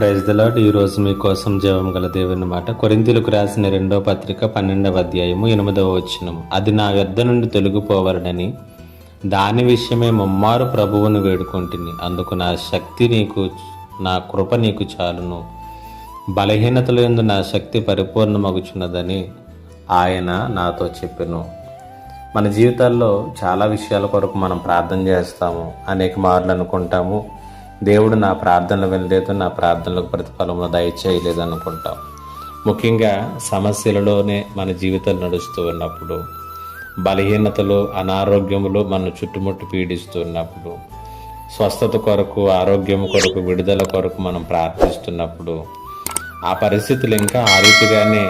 Praise the Lord ఈరోజు మీకోసం జీవం గల దేవుని మాట. కొరింతలకు రాసిన రెండో పత్రిక పన్నెండవ అధ్యాయము ఎనిమిదవ వచనము. అది నా వ్యర్థ నుండి తొలగిపోవలనని దాని విషయమే ముమ్మారు ప్రభువును వేడుకుంటుంది అందుకు నా శక్తి నీకు నా కృప నీకు చాలును. బలహీనతలు ఎందు నా శక్తి పరిపూర్ణమగుచున్నదని ఆయన నాతో చెప్పెను. మన జీవితాల్లో చాలా విషయాల కొరకు మనం ప్రార్థన చేస్తాము. అనేక మార్లు అనుకుంటాము. దేవుడు నా ప్రార్థనలు వినలేదు నా ప్రార్థనలకు ప్రతిఫలము దయచేయలేదు అనుకుంటాం ముఖ్యంగా సమస్యలలోనే మన జీవితం నడుస్తూ ఉన్నప్పుడు బలహీనతలు అనారోగ్యములు మన చుట్టుముట్టు పీడిస్తూ ఉన్నప్పుడు స్వస్థత కొరకు ఆరోగ్యం కొరకు విడుదల కొరకు మనం ప్రార్థిస్తున్నప్పుడు ఆ పరిస్థితులు ఇంకా ఆ రీతిగానే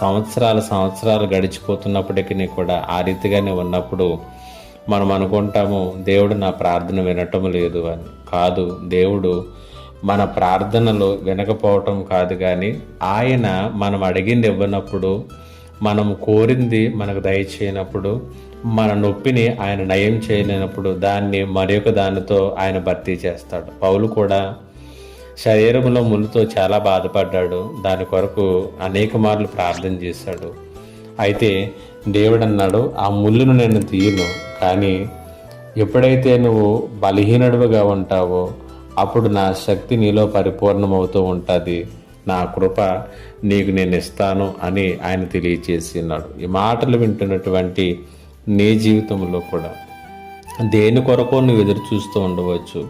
సంవత్సరాలు సంవత్సరాలు గడిచిపోతున్నప్పటికీ కూడా ఆ రీతిగానే ఉన్నప్పుడు మనం అనుకుంటాము దేవుడు నా ప్రార్థన వినటం లేదు అని. కాదు. దేవుడు మన ప్రార్థనలు వినకపోవటం కాదు కానీ ఆయన మనం అడిగింది ఇవ్వనప్పుడు మనం కోరింది మనకు దయచేయనప్పుడు మన నొప్పిని ఆయన నయం చేయలేనప్పుడు దాన్ని మరొక దానితో ఆయన భర్తీ చేస్తాడు. పౌలు కూడా శరీరంలో ముళ్ళుతో చాలా బాధపడ్డాడు. దాని కొరకు అనేక మార్లు ప్రార్థన చేశాడు. అయితే దేవుడు అన్నాడు ఆ ముళ్ళును నేను తీయను కానీ ఎప్పుడైతే నువ్వు బలహీనడుగా ఉంటావో అప్పుడు నా శక్తి నీలో పరిపూర్ణమవుతూ ఉంటుంది. నా కృప నీకు నేను ఇస్తాను అని ఆయన తెలియచేసినాడు. ఈ మాటలు వింటున్నటువంటి నీ జీవితంలో కూడా దేని కొరకు నువ్వు ఎదురు చూస్తూ ఉండవచ్చు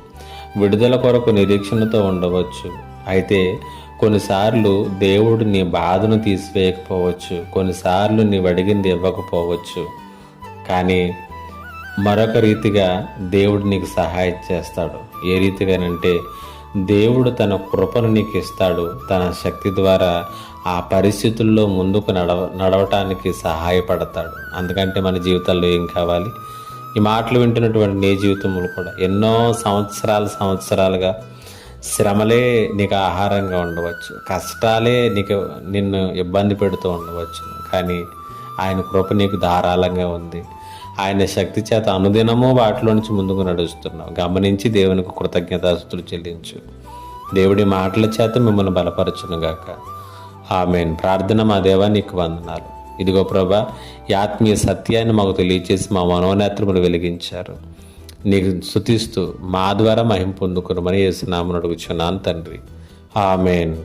విడుదల కొరకు నిరీక్షణతో ఉండవచ్చు అయితే కొన్నిసార్లు దేవుడు నీ బాధను తీసివేయకపోవచ్చు కొన్నిసార్లు నీవు అడిగింది ఇవ్వకపోవచ్చు. కానీ మరొక రీతిగా దేవుడు నీకు సహాయం చేస్తాడు. ఏ రీతిగానంటే దేవుడు తన కృపను నీకు ఇస్తాడు. తన శక్తి ద్వారా ఆ పరిస్థితుల్లో ముందుకు నడవ నడవటానికి సహాయపడతాడు. అందుకంటే మన జీవితాల్లో ఏం కావాలి? ఈ మాటలు వింటున్నటువంటి నీ జీవితంలో కూడా ఎన్నో సంవత్సరాలు సంవత్సరాలుగా శ్రమలే నీకు ఆహారంగా ఉండవచ్చు. కష్టాలే నీకు నిన్ను ఇబ్బంది పెడుతూ ఉండవచ్చు. కానీ ఆయన కృప నీకు ధారాళంగా ఉంది. ఆయన శక్తి చేత అనుదినము వాటిలో నుంచి ముందుకు నడుస్తున్నావు. గమనించి దేవునికి కృతజ్ఞతాస్తులు చెల్లించు. దేవుడి మాటల చేత మిమ్మల్ని బలపరచును గాక ఆమెన్. ప్రార్థన మా దేవా నీకు వందనాలు. ఇదిగో ప్రభా ఈ ఆత్మీయ సత్యాన్ని మాకు తెలియచేసి మా మనోనేత్రములు వెలిగించారు. నీకు శుతిస్తూ మా ద్వారా మహిం పొందుకునమని మరి వేసినామని అడుగుచున్నాను తండ్రి. ఆమెన్.